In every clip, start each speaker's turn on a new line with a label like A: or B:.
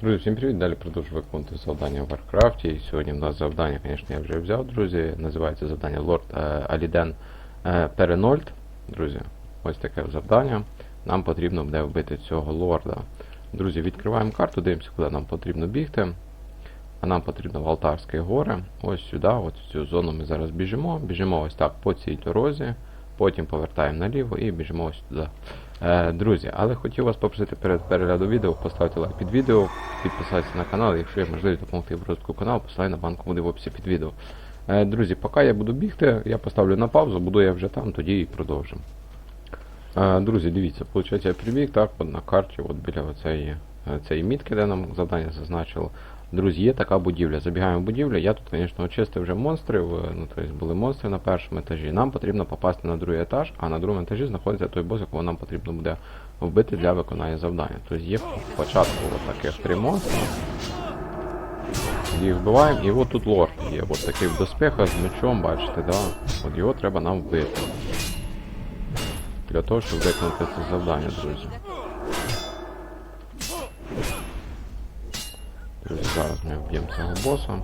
A: Друзі, всім привіт! Далі продовжую виконувати завдання в Варкрафті. І сьогодні в нас завдання, звісно, я вже взяв, друзі. Називається завдання Лорд Аліден е, Перенольд. Друзі, ось таке завдання. Нам потрібно буде вбити цього лорда. Друзі, відкриваємо карту, дивимося, куди нам потрібно бігти. А нам потрібно в Алтарські гори. Ось сюди, от в цю зону ми зараз біжимо. Біжимо ось так по цій дорозі. Потім повертаємо наліво і біжимо ось туди. Е, друзі, але хотів вас попросити перед переглядом відео поставити лайк під відео, підписатися на канал, якщо є можливість допомогти в розвитку каналу, посилання на банку буде в описі під відео. Е, друзі, поки я буду бігти, я поставлю на паузу, буду я вже там, тоді і продовжимо. Е, друзі, дивіться, виходить, я прибіг так, от на карті, от біля е, цієї мітки, де нам завдання зазначило. Друзі, є така будівля. Забігаємо в будівлю. Я тут, звісно, очистив вже монстрів. Ну, тобто були монстри на першому етажі. Нам потрібно попасти на другий етаж, а на другому етажі знаходиться той бос, якого нам потрібно буде вбити для виконання завдання. Тобто є спочатку таких три монстри. Їх вбиваємо, і от тут лорд є. От такий в доспехах з мечом, бачите, да? От його треба нам вбити. Для того, щоб виконати це завдання, друзі. Зараз ми вб'ємо цього боса.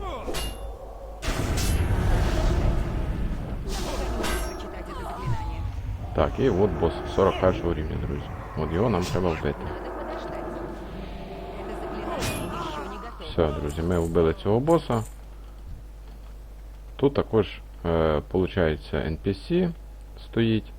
A: Так, і от бос 41 рівня, друзі. От його нам треба вбити. Все, друзі, ми вбили цього боса. Тут також, е, виходить, NPC стоїть,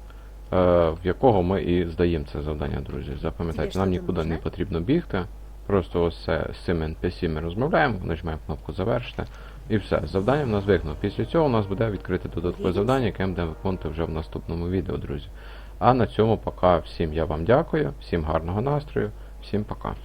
A: е, в якого ми і здаємо це завдання, друзі. Запам'ятайте, нам нікуди не потрібно бігти. Просто ось це, з цим NPC ми розмовляємо, нажимаємо кнопку завершити. І все, завдання в нас виконано. Після цього у нас буде відкрите додаткове завдання, яке ми будемо виконувати вже в наступному відео, друзі. А на цьому пока всім я вам дякую, всім гарного настрою, всім пока.